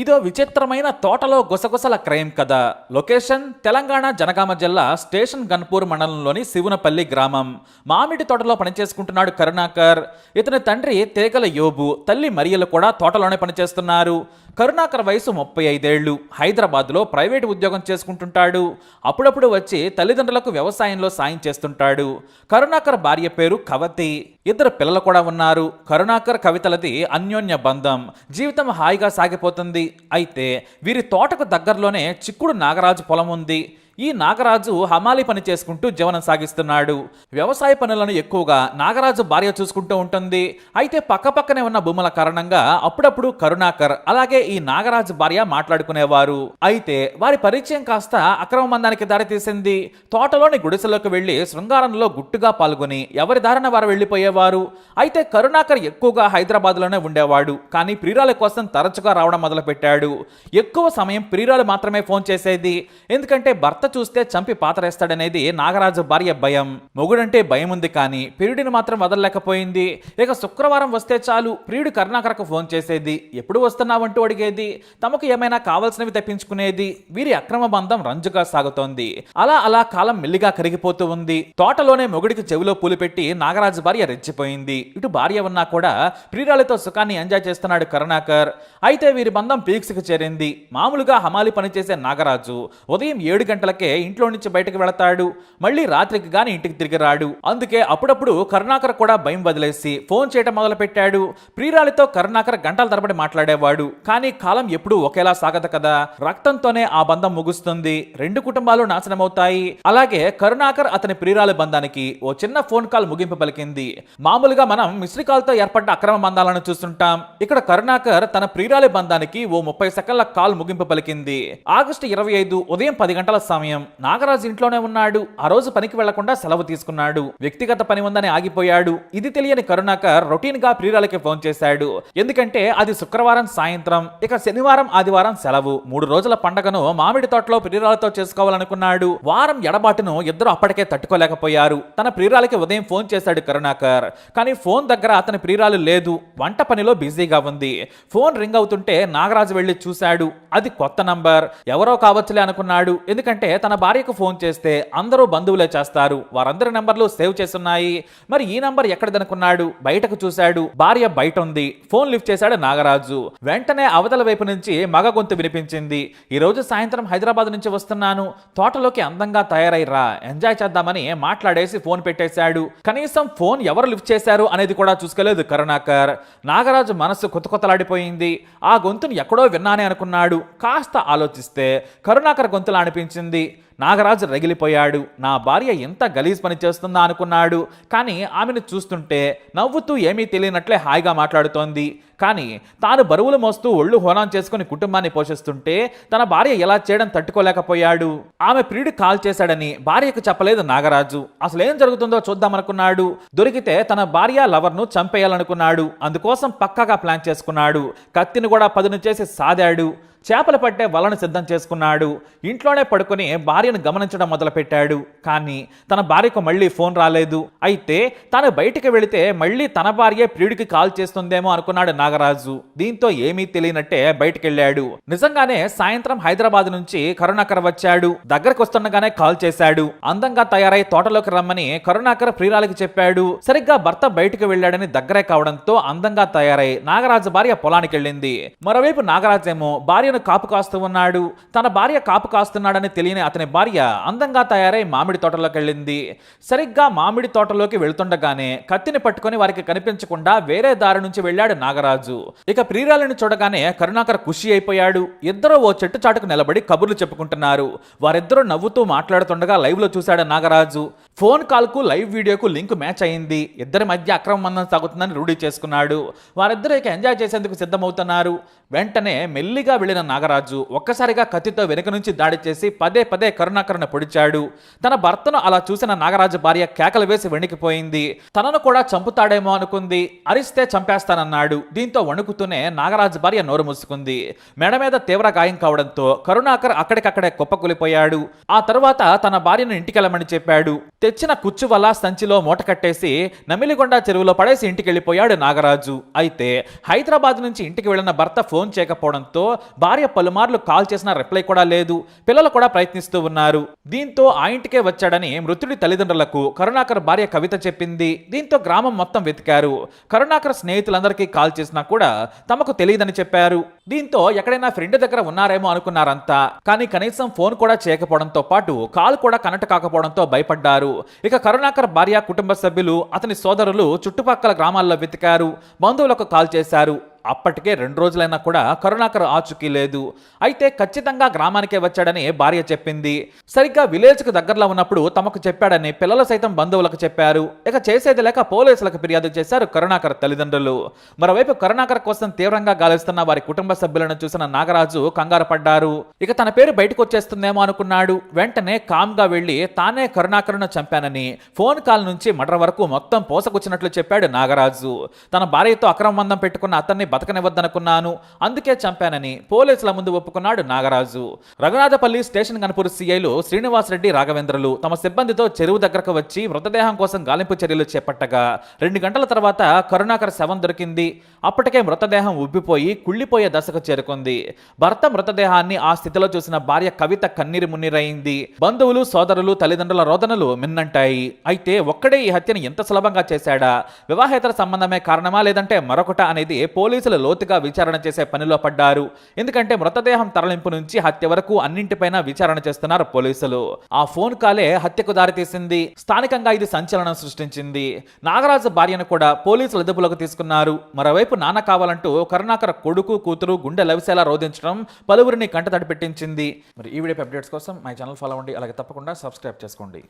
ఇదో విచిత్రమైన తోటలో గుసగుసల క్రైమ్ కథ. లొకేషన్ తెలంగాణ జనగామ జిల్లా స్టేషన్ గన్పూర్ మండలంలోని శివునపల్లి గ్రామం. మామిడి తోటలో పనిచేసుకుంటున్నాడు కరుణాకర్. ఇతని తండ్రి తేగల యోబు తల్లి మరియలు కూడా తోటలోనే పనిచేస్తున్నారు. కరుణాకర్ వయసు ముప్పై ఐదేళ్ళు హైదరాబాద్లో ప్రైవేట్ ఉద్యోగం చేసుకుంటుంటాడు. అప్పుడప్పుడు వచ్చి తల్లిదండ్రులకు వ్యవసాయంలో సాయం చేస్తుంటాడు. కరుణాకర్ భార్య పేరు కవతి. ఇద్దరు పిల్లలు కూడా ఉన్నారు. కరుణాకర్ కవితలది అన్యోన్య బంధం. జీవితం హాయిగా సాగిపోతుంది. అయితే వీరి తోటకు దగ్గరలోనే చిక్కుడు నాగరాజు పొలం ఉంది ఈ నాగరాజు హమాలి పని చేసుకుంటూ జీవనం సాగిస్తున్నాడు. వ్యవసాయ పనులను ఎక్కువగా నాగరాజు భార్య చూసుకుంటూ ఉంటుంది. అయితే పక్కపక్కనే ఉన్న భూముల కారణంగా అప్పుడప్పుడు కరుణాకర్ అలాగే ఈ నాగరాజు భార్య మాట్లాడుకునేవారు. అయితే వారి పరిచయం కాస్త అక్రమ మందానికి దారితీసింది. తోటలోని గుడిసెలోకి వెళ్ళి శృంగారంలో గుట్టుగా పాల్గొని ఎవరి దారిన వారు వెళ్ళిపోయేవారు అయితే కరుణాకర్ ఎక్కువగా హైదరాబాద్లోనే ఉండేవాడు. కానీ ప్రియురాల కోసం తరచుగా రావడం మొదలుపెట్టాడు. ఎక్కువ సమయం ప్రియురాలు మాత్రమే ఫోన్ చేసేది. ఎందుకంటే భర్త చూస్తే చంపి పాతరేస్తాడనేది నాగరాజు భార్య భయం. మొగుడంటే భయం ఉంది కానీ ప్రియుడిని మాత్రం వదలలేకపోయింది. ఇక శుక్రవారం వస్తే చాలు ప్రియుడు కరుణాకరకు ఫోన్ చేసేది. ఎప్పుడు వస్తున్నావంటూ అడిగేది. తమకు ఏమైనా కావాల్సినవి తెప్పించుకునేది. వీరి అక్రమ బంధం రంజుగా సాగుతోంది. అలా అలా కాలం మెల్లిగా కరిగిపోతూ ఉంది. తోటలోనే మొగుడికి చెవిలో పూలు పెట్టి నాగరాజు భార్య రెచ్చిపోయింది. ఇటు భార్య ఉన్నా కూడా ప్రియురాలతో సుఖాన్ని ఎంజాయ్ చేస్తున్నాడు కరుణాకర్. అయితే వీరి బంధం పీక్స్కి చేరింది. మామూలుగా హమాలి పనిచేసే నాగరాజు. ఉదయం ఏడు గంటలకి ఇంట్లో నుంచి బయటకు వెళతాడు. మళ్ళీ రాత్రికి గాని ఇంటికి తిరిగి రాడు. అందుకే అప్పుడప్పుడు కరుణాకర్ కూడా భయం వదిలేసి ఫోన్ చేయటం మొదలు పెట్టాడు ప్రియురాలితో కరుణాకర్ గంటల తరబడి మాట్లాడేవాడు. కానీ కాలం ఎప్పుడూ ఒకేలా సాగదు కదా. రక్తంతోనే ఆ బంధం ముగుస్తుంది. రెండు కుటుంబాలు నాశనమవుతాయి. అలాగే కరుణాకర్ అతని ప్రియురాలి బంధానికి ఓ చిన్న ఫోన్ కాల్ ముగింపు పలికింది. మామూలుగా మనం మిస్డ్ కాల్తో ఏర్పడ్డ అక్రమ బంధాలను చూస్తుంటాం. ఇక్కడ కరుణాకర్ తన ప్రియురాలి బంధానికి ఓ ముప్పై సెకండ్ల కాల్ ముగింపు పలికింది. ఆగస్టు ఇరవై ఐదు ఉదయం పది గంటల సమయం. నాగరాజు ఇంట్లోనే ఉన్నాడు. ఆ రోజు పనికి వెళ్ళకుండా సెలవు తీసుకున్నాడు. వ్యక్తిగత పని ఉందని ఆగిపోయాడు. ఇది తెలియని కరుణాకర్ రొటీన్గా ప్రియురాలకి ఫోన్ చేశాడు. ఎందుకంటే అది శుక్రవారం సాయంత్రం. ఇక శనివారం ఆదివారం సెలవు. మూడు రోజుల పండగను మామిడి తోటలో ప్రియురాలతో చేసుకోవాలనుకున్నాడు. వారం ఎడబాటును ఇద్దరు అప్పటికే తట్టుకోలేకపోయారు. తన ప్రియురాలకి ఉదయం ఫోన్ చేశాడు కరుణాకర్. కానీ ఫోన్ దగ్గర అతని ప్రియురాలు లేదు. వంట పనిలో బిజీగా ఉంది. ఫోన్ రింగ్ అవుతుంటే నాగరాజు వెళ్ళి చూశాడు. అది కొత్త నంబర్. ఎవరో కావచ్చులే అనుకున్నాడు. ఎందుకంటే తన భార్యకు ఫోన్ చేస్తే అందరూ బంధువులే చేస్తారు. వారందరి నంబర్లు సేవ్ చేస్తున్నాయి. మరి ఈ నంబర్ ఎక్కడదనుకున్నాడు? బయటకు చూశాడు. భార్య బయట ఉంది ఫోన్ లిఫ్ట్ చేశాడు నాగరాజు. వెంటనే అవతల వైపు నుంచి మగ గొంతు వినిపించింది. ఈ రోజు సాయంత్రం హైదరాబాద్ నుంచి వస్తున్నాను. తోటలోకి అందంగా తయారైరా ఎంజాయ్ చేద్దామని మాట్లాడేసి ఫోన్ పెట్టేశాడు. కనీసం ఫోన్ ఎవరు లిఫ్ట్ చేశారు అనేది కూడా చూసుకోలేదు కరుణాకర్. నాగరాజు మనసు కొత్తకొత్తలాడిపోయింది ఆ గొంతును ఎక్కడో విన్నానే అనుకున్నాడు. కాస్త ఆలోచిస్తే కరుణాకర్ గొంతులా అనిపించింది. నాగరాజు రగిలిపోయాడు. నా భార్య ఎంత గలీజ్ పని చేస్తుందా అనుకున్నాడు. కానీ ఆమెను చూస్తుంటే నవ్వుతూ ఏమీ తెలియనట్లే హాయిగా మాట్లాడుతోంది. కానీ తాను బరువులు మోస్తూ ఒళ్ళు హోనం చేసుకుని కుటుంబాన్ని పోషిస్తుంటే తన భార్య ఎలా చేయడం తట్టుకోలేకపోయాడు. ఆమె ప్రియుడి కాల్ చేశాడని భార్యకు చెప్పలేదు నాగరాజు. అసలు ఏం జరుగుతుందో చూద్దామనుకున్నాడు. దొరికితే తన భార్య లవర్ను చంపేయాలనుకున్నాడు. అందుకోసం పక్కాగా ప్లాన్ చేసుకున్నాడు. కత్తిని కూడా పదును చేసి సాదాడు. చేపలు పట్టే వలను సిద్ధం చేసుకున్నాడు. ఇంట్లోనే పడుకుని భార్యను గమనించడం మొదలుపెట్టాడు. కానీ తన భార్యకు మళ్ళీ ఫోన్ రాలేదు. అయితే తాను బయటికి వెళితే మళ్ళీ తన భార్య ప్రియుడికి కాల్ చేస్తుందేమో అనుకున్నాడు నాగరాజు. దీంతో ఏమీ తెలియనట్టే బయటికి వెళ్ళాడు నిజంగానే సాయంత్రం హైదరాబాద్ నుంచి కరుణాకర్ వచ్చాడు. దగ్గరకు వస్తుండగానే కాల్ చేశాడు. అందంగా తయారై తోటలోకి రమ్మని కరుణాకర్ ప్రియురాలకి చెప్పాడు. సరిగ్గా భర్త బయటికి వెళ్ళాడని దగ్గరే కావడంతో అందంగా తయారై నాగరాజు భార్య పొలానికి వెళ్ళింది. మరోవైపు నాగరాజేమో భార్య భార్యను కాపు కాస్తూ ఉన్నాడు తన భార్య కాపు కాస్తున్నాడని తెలియని అతని భార్య అందంగా తయారై మామిడి తోటలోకి వెళ్ళింది. సరిగ్గా మామిడి తోటలోకి వెళ్తుండగానే కత్తిని పట్టుకొని వారికి కనిపించకుండా వేరే దారి నుంచి వెళ్ళాడు నాగరాజు. ఇక ప్రియురాలను చూడగానే కరుణాకర్ ఖుషి అయిపోయాడు. ఇద్దరూ ఓ చెట్టు చాటుకు నిలబడి కబుర్లు చెప్పుకుంటున్నారు. వారిద్దరూ నవ్వుతూ మాట్లాడుతుండగా లైవ్లో చూశాడు నాగరాజు. ఫోన్ కాల్కు లైవ్ వీడియోకు లింక్ మ్యాచ్ అయింది. ఇద్దరి మధ్య అక్రమ బంధం సాగుతుందని రూఢీ చేసుకున్నాడు. వారిద్దరూ ఇక ఎంజాయ్ చేసేందుకు సిద్ధమవుతున్నారు. వెంటనే మెల్లిగా వెళ్ళిన నాగరాజు ఒక్కసారిగా కత్తితో వెనుక నుంచి దాడి చేసి పదే పదే కరుణాకరణ పొడిచాడు. తన భర్తను అలా చూసిన నాగరాజు భార్య కేకలు వేసి వణికిపోయింది. తనను కూడా చంపుతాడేమో అనుకుంది. అరిస్తే చంపేస్తానన్నాడు. దీంతో వణుకుతూనే నాగరాజు భార్య నోరు మూసుకుంది. మెడ మీద తీవ్ర గాయం కావడంతో కరుణాకర్ అక్కడికక్కడే కుప్పకూలిపోయాడు. ఆ తరువాత తన భార్యను ఇంటికెళ్ళమని చెప్పాడు. తెచ్చిన కుచ్చు వల్ల సంచిలో మూట కట్టేసి నమిలిగొండ చెరువులో పడేసి ఇంటికి వెళ్ళిపోయాడు నాగరాజు. అయితే హైదరాబాద్ నుంచి ఇంటికి వెళ్ళిన భర్త ఫోన్ చేయకపోవడంతో భార్య పలుమార్లు కాల్ చేసిన రిప్లై కూడా లేదు. పిల్లలు కూడా ప్రయత్నిస్తూ ఉన్నారు. దీంతో ఆ ఇంటికే వచ్చాడని మృతుడి తల్లిదండ్రులకు కరుణాకర్ భార్య కవిత చెప్పింది. దీంతో గ్రామం మొత్తం వెతికారు. కరుణాకర్ స్నేహితులందరికీ కాల్ చేసినా కూడా తమకు తెలియదని చెప్పారు. దీంతో ఎక్కడైనా ఫ్రెండ్ దగ్గర ఉన్నారేమో అనుకున్నారంతా. కానీ కనీసం ఫోన్ కూడా చేయకపోవడంతో పాటు కాల్ కూడా కనెక్ట్ కాకపోవడంతో భయపడ్డారు. ఇక కరుణాకర్ భార్య కుటుంబ సభ్యులు అతని సోదరులు చుట్టుపక్కల గ్రామాల్లో వెతికారు. బంధువులకు కాల్ చేశారు. అప్పటికే రెండు రోజులైనా కూడా కరుణాకర్ ఆచూకీ లేదు. అయితే ఖచ్చితంగా గ్రామానికే వచ్చాడని భార్య చెప్పింది. సరిగ్గా విలేజ్కి దగ్గరలో ఉన్నప్పుడు తమకు చెప్పాడని పిల్లలు సైతం బంధువులకు చెప్పారు. ఇక చేసేది లేక పోలీసులకు ఫిర్యాదు చేశారు కరుణాకర్ తల్లిదండ్రులు. మరోవైపు కరుణాకర్ కోసం తీవ్రంగా గాలిస్తున్న వారి కుటుంబ సభ్యులను చూసిన నాగరాజు కంగారు పడ్డారు. ఇక తన పేరు బయటకు వచ్చేస్తుందేమో అనుకున్నాడు. వెంటనే కామ్గా వెళ్ళి తానే కరుణాకర్ను చంపానని ఫోన్ కాల్ నుంచి మర్డర్ వరకు మొత్తం పోసకొచ్చినట్లు చెప్పాడు నాగరాజు. తన భార్యతో అక్రమ బంధం పెట్టుకున్న అతన్ని బతకనివ్వద్దనుకున్నాను. అందుకే చంపానని పోలీసుల ముందు ఒప్పుకున్నాడు నాగరాజు. రఘునాథపల్లి స్టేషన్ కనుపూరు సీఐలు శ్రీనివాసరెడ్డి రాఘవేంద్రలు తమ సిబ్బందితో చెరువు దగ్గరకు వచ్చి మృతదేహం కోసం గాలింపు చర్యలు చేపట్టగా రెండు గంటల తర్వాత కరుణాకర్ శవం దొరికింది. అప్పటికే మృతదేహం ఉబ్బిపోయి కుళ్ళిపోయే దశకు చేరుకుంది. భర్త మృతదేహాన్ని ఆ స్థితిలో చూసిన భార్య కవిత కన్నీరు మున్నీరైంది. బంధువులు సోదరులు తల్లిదండ్రుల రోదనలు మిన్నంటాయి. అయితే ఒక్కడే ఈ హత్యను ఎంత సులభంగా చేశాడా? వివాహేతర సంబంధమే కారణమా లేదంటే మరొకట అనేది పోలీసులు లోతుగా విచారణ చేసే పనిలో పడ్డారు. ఎందుకంటే మృతదేహం తరలింపు నుంచి హత్య వరకు అన్నింటిపైన విచారణ చేస్తున్నారు పోలీసులు. ఆ ఫోన్ కాలే హత్యకు దారితీసింది స్థానికంగా ఇది సంచలనం సృష్టించింది. నాగరాజు భార్యను కూడా పోలీసులు అదుపులోకి తీసుకున్నారు. మరోవైపు నాన్న కావాలంటూ కరుణాకర్ కొడుకు కూతురు గుండె లవిసేలా రోధించడం పలువురిని కంటతడి పెట్టించింది. మరి ఈ వీడియో అప్డేట్స్ కోసం మై ఛానల్ ఫాలో అవ్వండి. అలాగే తప్పకుండా సబ్స్క్రైబ్ చేసుకోండి.